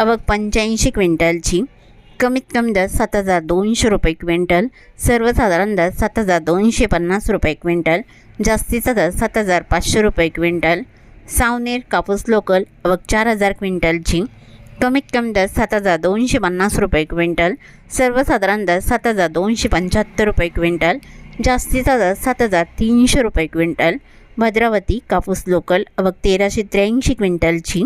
अवघ पंच्याऐंशी क्विंटलची. कमीत कमी दर सात हजार दोनशे रुपये क्विंटल. सर्वसाधारण दर सात हजार दोनशे पन्नास रुपये क्विंटल. जास्तीचा दर सात हजार पाचशे रुपये क्विंटल. सावनेर कापूस लोकल अवघ चार हजार क्विंटलची. कमीत कमी दर सात हजार दोनशे पन्नास रुपये क्विंटल. सर्वसाधारण दर सात हजार दोनशे पंच्याहत्तर रुपये क्विंटल. जास्तीचा दर सात हजार तीनशे रुपये क्विंटल. भद्रावती कापूस लोकल अवघ तेराशे त्र्याऐंशी क्विंटलची.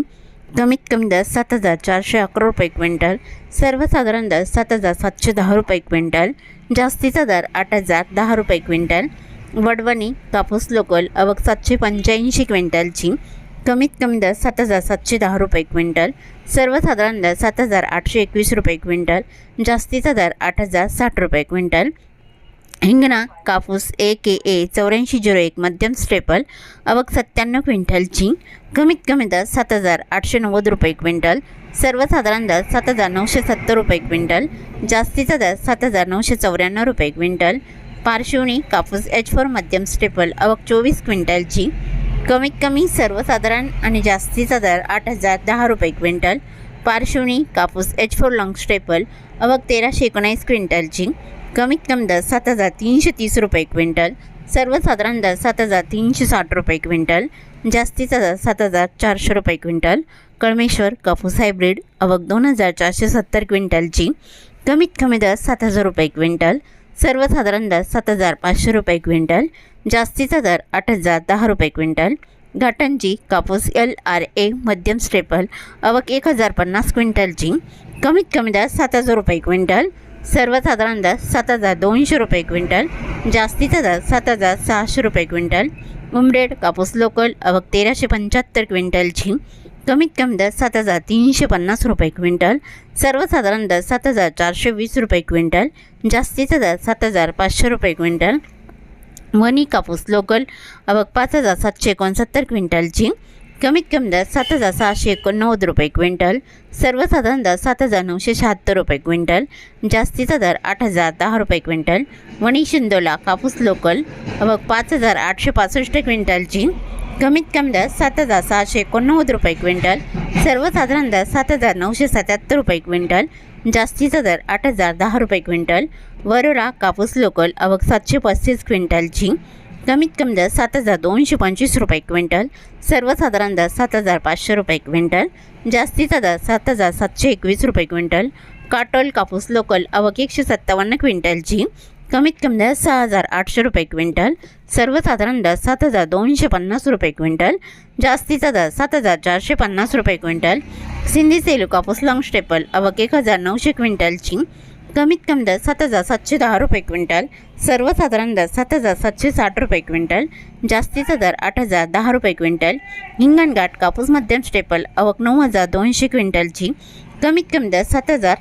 कमीत कमी दर सात हजार चारशे अकरा रुपये क्विंटल सर्वसाधारण दर सात हजार सातशे दहा रुपये क्विंटल जास्तीचा दर आठ हजार दहा रुपये क्विंटल वडवणी कापूस लोकल अवघ सातशे पंच्याऐंशी क्विंटलची कमीत कमी दर सात हजार सातशे दहा रुपये क्विंटल सर्वसाधारण दर सात हजार आठशे एकवीस रुपये क्विंटल जास्तीचा दर आठ हजार साठ रुपये क्विंटल हिंगणा कापूस ए के ए चौऱ्याऐंशी झिरो एक मध्यम स्टेपल अवक सत्त्याण्णव क्विंटलची कमीत कमी दर सात हजार आठशे नव्वद रुपये क्विंटल सर्वसाधारण दर सात हजार नऊशे सत्तर रुपये क्विंटल जास्तीचा दर सात हजार नऊशे चौऱ्याण्णव रुपये क्विंटल पार्श्वणी कापूस एच फोर मध्यम स्टेपल अवक चोवीस क्विंटलची कमीत कमी सर्वसाधारण आणि जास्तीचा दर आठ हजार दहा रुपये क्विंटल पार्श्वणी कापूस एच फोर लॉंग स्टेपल अवक तेराशे एकोणावीस क्विंटलची कमीत कमी दर सात हजार तीनशे तीस रुपये क्विंटल सर्वसाधारण दर सात हजार तीनशे साठ रुपये क्विंटल जास्तीचा दर सात हजार चारशे रुपये क्विंटल कळमेश्वर कापूस हायब्रिड अवघ दोन हजार चारशे सत्तर क्विंटलची कमीत कमी दर सात हजार रुपये क्विंटल सर्वसाधारण दर सात हजार पाचशे रुपये क्विंटल जास्तीचा दर आठ हजार दहा रुपये क्विंटल घाटांची कापूस एल आर ए मध्यम स्टेपल अवक एक हजार पन्नास क्विंटलची कमीत कमी दर सात हजार रुपये क्विंटल सर्वसाधारण दर सात हजार दोनशे रुपये क्विंटल जास्तीचा दर सात हजार सहाशे रुपये क्विंटल उमरेड कापूस लोकल अवघ तेराशे पंच्याहत्तर क्विंटलची कमीत कमी दर सात हजार तीनशे पन्नास रुपये क्विंटल सर्वसाधारण दर सात हजार चारशे वीस रुपये क्विंटल जास्तीचा दर सात हजार पाचशे रुपये क्विंटल मनी कापूस लोकल अवघ पाच हजार सातशे एकोणसत्तर क्विंटलची कमीत कमी दर सात हजार सहाशे एकोणनव्वद रुपये क्विंटल सर्वसाधारण दर सात हजार नऊशे शहात्तर रुपये क्विंटल जास्तीचा दर आठ हजार दहा रुपये क्विंटल वणी शिंदोला कापूस लोकल अवघ पाच हजार आठशे पासष्ट क्विंटलची कमीत कमी दर सात हजार सहाशे एकोणनव्वद रुपये क्विंटल सर्वसाधारण दर सात हजार नऊशे सत्याहत्तर रुपये क्विंटल जास्तीचा दर आठ हजार दहा रुपये क्विंटल वरोरा कापूस लोकल अवघ सातशे पस्तीस क्विंटलची कमीत कमी दर सात हजार दोनशे पंचवीस रुपये क्विंटल सर्वसाधारण दर सात हजार पाचशे रुपये क्विंटल जास्तीचा दर सात हजार सातशे एकवीस रुपये क्विंटल काटोल कापूस लोकल अवघ एकशे सत्तावन्न क्विंटलची कमीत कमी दर सहा हजार आठशे रुपये क्विंटल सर्वसाधारण दर सात हजार दोनशे पन्नास रुपये क्विंटल जास्तीचा दर सात हजार चारशे पन्नास रुपये क्विंटल सिंधी सेलू कापूस लॉंग स्टेपल अवक एक हजार नऊशे क्विंटलची कमीत कमी दर सात हजार सातशे दहा रुपये क्विंटल सर्वसाधारण दर सात हजार सातशे साठ रुपये क्विंटल जास्तीचा दर आठ हजार दहा रुपये क्विंटल हिंगणघाट कापूस मध्यम स्टेपल आवक नऊ हजार दोनशे क्विंटलची कमीत कमी दर सात हजार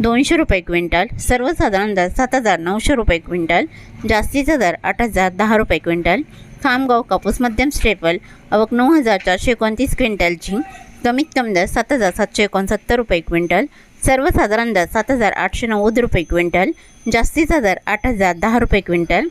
दोनशे रुपये क्विंटल सर्वसाधारण दर सात हजार नऊशे रुपये क्विंटल जास्तीचा दर आठ हजार दहा रुपये क्विंटल खामगाव कापूस मध्यम स्टेपल आवक नऊ हजार चारशे एकोणतीस क्विंटलची कमीत कमी दर सात हजार सातशे एकोणसत्तर रुपये क्विंटल सर्वसाधारण दर सात हजार आठशे नव्वद रुपये क्विंटल जास्तीचा दर आठ हजार दहा रुपये क्विंटल.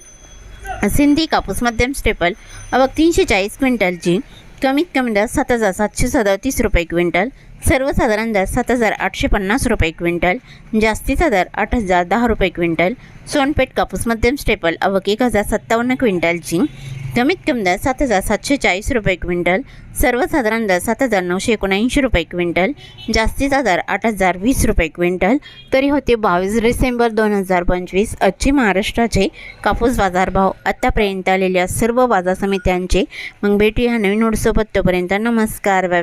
सिंधी कापूस मध्यम स्टेपल अवघ तीनशे चाळीस क्विंटलची कमीत कमी दर सात हजार सातशे सदतीस रुपये क्विंटल सर्वसाधारण दर सात हजार आठशे पन्नास रुपये क्विंटल जास्तीचा दर आठ हजार दहा रुपये क्विंटल सोनपेठ कापूस मध्यम स्टेपल अवघ एक हजार सत्तावन्न क्विंटलची कमीत कमी दर सात हजार सातशे चाळीस रुपये क्विंटल सर्वसाधारण दर सात हजार नऊशे एकोणऐंशी रुपये क्विंटल जास्तीचा दर आठ हजार वीस रुपये क्विंटल. तरी होते बावीस डिसेंबर दोन हजार पंचवीस आजचे महाराष्ट्राचे कापूस बाजारभाव. आत्तापर्यंत आलेल्या सर्व बाजार समित्यांचे मग भेटूया नवीन नोटसोबत तोपर्यंत नमस्कार बाय.